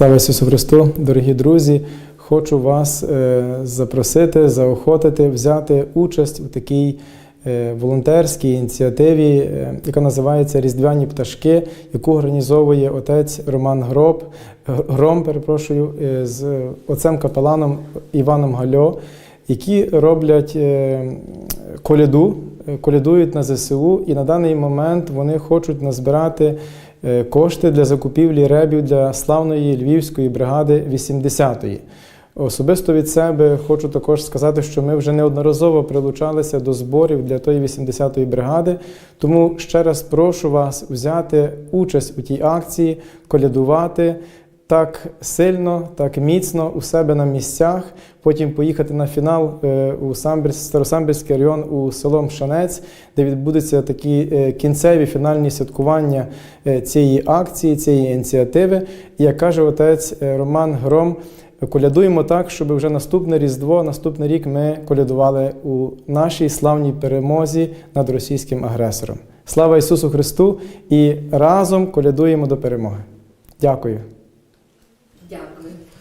Слава Ісусу Христу, дорогі друзі! Хочу вас е, запросити, заохотити, взяти участь у такій е, волонтерській ініціативі, е, яка називається Різдвяні пташки, яку організовує отець Роман Гроб, Гром, перепрошую, з отцем капеланом Іваном Гальо, які роблять коляду, колядують на ЗСУ, і на даний момент вони хочуть назбирати е, кошти для закупівлі ребів для славної львівської бригади 80-ї. Особисто від себе хочу також сказати, що ми вже неодноразово прилучалися до зборів для тої 80-ї бригади. Тому ще раз прошу вас взяти участь у тій акції, колядувати так сильно, так міцно у себе на місцях. Потім поїхати на фінал е, у Самбір, Старосамбірський район у село Мшанець, де відбудуться такі е, кінцеві фінальні святкування е, цієї акції, цієї ініціативи. І як каже отець Роман Гром, колядуємо так, щоб вже наступне Різдво, наступний рік ми колядували у нашій славній перемозі над російським агресором. Слава Ісусу Христу! І разом колядуємо до перемоги. Дякую.